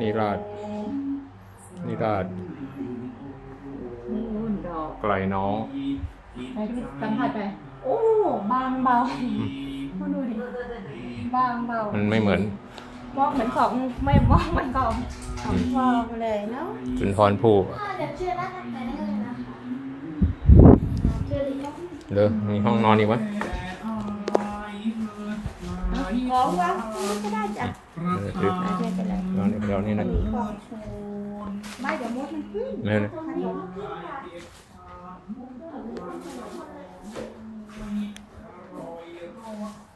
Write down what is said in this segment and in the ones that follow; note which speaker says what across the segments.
Speaker 1: นี่ราดนี่ราด
Speaker 2: นู่นดอก
Speaker 1: ไกลน้อง
Speaker 2: ไปที่สัมผัสไป โอ้ บางเบามาดูดิ บางเบา
Speaker 1: มันไม่เหมือน
Speaker 2: มองเหมือนของไม่มองเหมือนของของฟองเลยเนาะ
Speaker 1: สุนทรภู่
Speaker 3: ถ้าเดี๋ยวเชื่อได้ทักไปได้เลยนะคะเชื่อดีครับ
Speaker 1: เด้อมีห้องนอนอีกวะ
Speaker 2: ร้องว่าก็ได้จ้ะ
Speaker 1: เออเดี๋ยว
Speaker 2: ไม่ใช่เป็นไร
Speaker 1: นอนเดี๋ยวนี้นะ
Speaker 2: ของไม่เดี๋ยวมดมันขึ้น
Speaker 1: ไม่นะ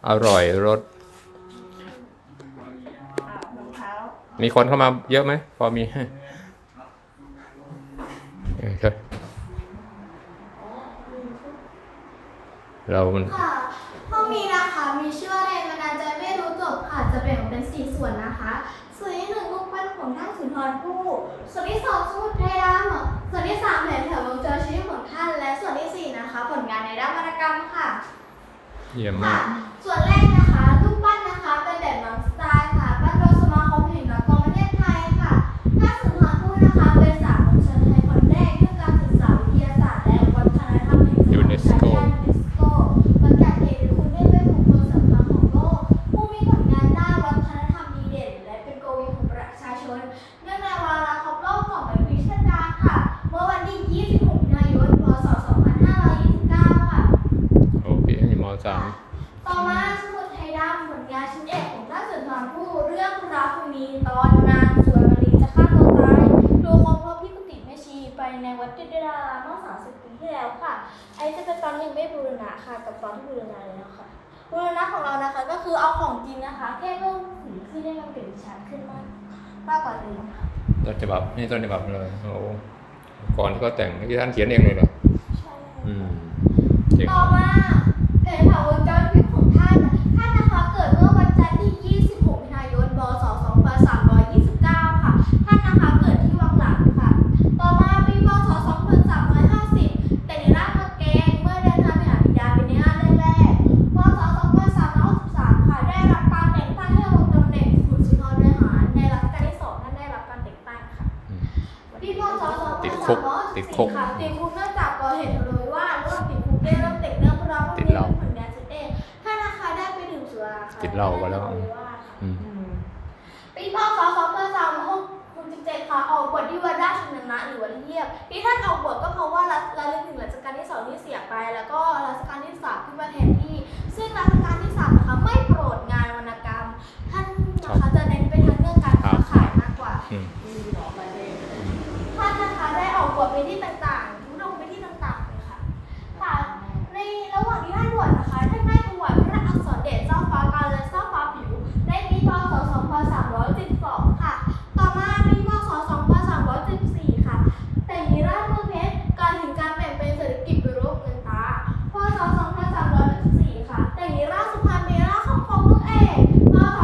Speaker 1: อร่อยรส
Speaker 2: รองเท้า
Speaker 1: มีคนเข้ามาเยอะไหม พอมีให้เออครับเรามัน
Speaker 3: ค่ะห้องนี้นะคะ มีชื่อว่าแรงบันดาลใจไม่รู้ จบค่ะจะแบ่งออกเป็นสี่ส่วนนะคะ ส่วนที่หนึ่งรูปปั้นของท่านสุนทรภู่ส่วนที่สองสมุดไทยดำส่วนที่สามแผนแถววงจรชีวิตของท่าน และส่วนที่สี่นะคะ ผลงานในด้านวรรณกรรมค่ะ
Speaker 1: เยี่ยม
Speaker 3: ค่ะ
Speaker 1: มาก
Speaker 3: ส่วนแรก ต่อมาสมุดไทยดำผลงานชิ้นเอกของท่านสุนทรภู่เรื่องพระพุนีตอนนางสวยมณีจะฆ่าตัวตายโดยคนพบพิกุติแม่ชีไปในวัดจิตรดารามเมื่อ30ปีที่แล้วค่ะไอ้จะเป็นตอนยังไม่บูรณะค่ะ กับตอนที่บูรณะแล้วค่ะบูรณะของเรานะคะก็คือเอาของจริงนะคะแค่เพิ่มสีขึ้นให้มันเป็นชั้นขึ้นมากมากกว่าเดิมค่ะ
Speaker 1: ต้นฉบับนี่ต้นฉบับเลยโอ้โหก่อนก็แต่งที่ท่านเขียนเองเลยเหรอ
Speaker 3: ใช่
Speaker 1: อืมเก่ง
Speaker 3: ต่อมาแผนผังวงจรชีวิตของท่าน ท่านนะคะเกิดเมื่อวันจันทร์ที่ 26มิถุนายน พศ 2329 ค่ะ ท่านนะคะเกิดที่วังหลังค่ะ ต่อมาปีพศ 2350 แต่ในร่างมาแกงเมื่อเดินทางไปหาบิดาเป็นในห้าแรกๆพศ 2363 ค่ะ ได้รับการแต่งตั้งให้ลงตำแหน่งขุนสุนทรวิหารในรัชกาลที่สองท่านได้รับการแต่งตั้งค่ะ
Speaker 1: อืม
Speaker 3: ปีพศ
Speaker 1: ติดคุก ติดคุก
Speaker 3: ค่ะติดคุกเนื่องจากก่อเหตุทะเลาะวิวาทร่วมติดคุกได้เริ่มเด็กเรื่องพระ
Speaker 1: ติดเหล้า
Speaker 3: ผลงานชิ้นเอกท่านนะคะได้ไปดื่มสุราค่ะ
Speaker 1: ติดเหล้ามาแล้ว
Speaker 3: ทะเะวิวาทค่ะ
Speaker 1: อืม
Speaker 2: อืม
Speaker 3: ปีพศ2367ค่ะออกบทที่วัดราชนันนะหรือวัดเทียบที่ท่านออกบทก็เพราะว่ารัชระลึกถึงรัชกาลที่สองที่เสียไป แล้วก็รัชกาลที่สามที่มาแทนที่ ซึ่งรัชกาลที่สามนะคะไม่โปรดงานวรรณกรรม ท่านนะคะจะเน้นไปทางเรื่องการค้าขายมากกว่า
Speaker 1: อืม
Speaker 2: มีดอกมาเลย
Speaker 3: ท่านนะคะได้ออกบ วชไปที่ต่างๆทุดงไปที่ต่างๆเลยค่ะ ค่ะ ในระหว่างที่ท่านบวชนะคะ ท่านได้ถวายพระอักษรเดชเจ้าฟ้าการและเจ้าฟ้าผิว ในปีพศ 2372 ค่ะ ต่อมาปีพศ 2374 ค่ะ แต่งนิราชเมืองเพชรการถึงการแบ่งเป็นเศรษฐกิจเป็นรูปเงินตราพศ 2384 ค่ะ แต่งนิราชสุพรรณเมราชครอบครองเมืองเอกพศ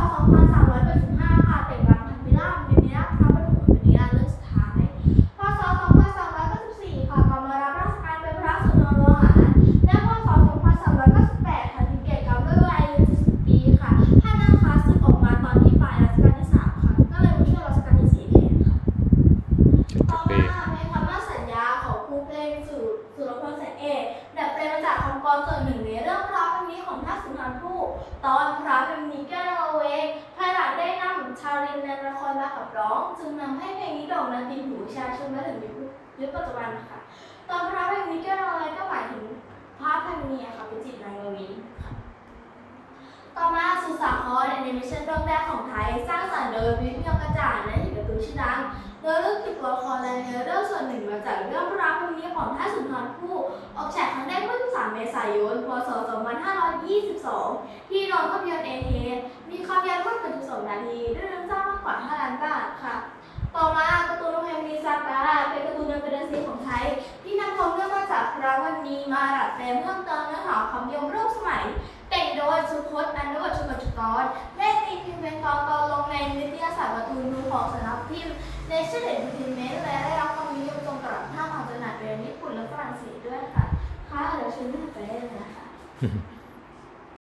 Speaker 3: 2385 ค่ะ แต่งรังพันธิราชเมนิราชพระประถมเป็นนิราชเรื่องสุดท้าย พศ 2394 ค่ะกำมารับราชการเป็นพระสุนทรโลหารและพศ 2398 ค่ะถึงแก่กรรมด้วยวัยอายุ70 ปีค่ะ ท่านนะคะสึกออกมาตอนที่ปลายรัชกาลที่ 3 ค่ะ ก็เลยมาช่วยรัชกาลที่ 4 แทนค่ะ
Speaker 1: เจ็ด
Speaker 3: ต่
Speaker 1: สิ
Speaker 3: อบ
Speaker 1: ปี
Speaker 3: มาในคำมั่นสัญญาของครูเพลงสุสุรพลแสงเอกดั ดแปลงมาจากคำกรส่วนหนึ่งในเรื่องพระพิมพ์นี้ของท่านสุนทรภู่ตอนพระพิมพ์นี้แก้วเราเองภายหลังได้นำชาลินในละครมาขับร้อง จึงนำให้เพลงนี้โด่งดังติดหูประชาชนมาถึงยุคยุคปัจจุบันนะคะตอนพระพิมพ์นี้แก้วเราเองก็หมายถึงพระพิมพ์นี้ค่ะเป็นจิตรนางวีค่ะต่อมาสุสาครแอนิเมชันเรื่องแรกของไทย สร้างสรรค์โดยวิทยากระจ่างและหินกระตือชื่อดังโดยเรื่องติดละครและ พระราชนิของท่านสุนทรภู่ออกฉายครั้งแรกเมื่อ3เมษายน พศ 2522 ที่โรงภาพยนตร์เอเทนมีความยาวมากกว่า12นาทีด้วยเรื่องสร้างมากกว่า 5 ล้านบาทค่ะ ต่อมาการ์ตูนโรงแรมมีซากาเป็นการ์ตูนในแฟนตาซีของไทย ที่นำความเรื่องมาจากพระวันนีมาดัดแปลงเพิ่มเติมเนื้อหาความยมร่วมสมัย แต่งโดยสุพจน์อนุวัชชุมจุกรและตีพิมพ์เป็นตอนตอนลงในนิตยสารการ์ตูนดูของสำนักพิมพ์ในชื่อเด็ดพิมพ์เมนและได้รับความนิยมจนกระ ทั่งออกจำหน่ายนญี่ปุ่นและฝรั่งเศสด้วยค่ะ ค่ะเดี๋ยวชื่อไปได้เลยนะคะ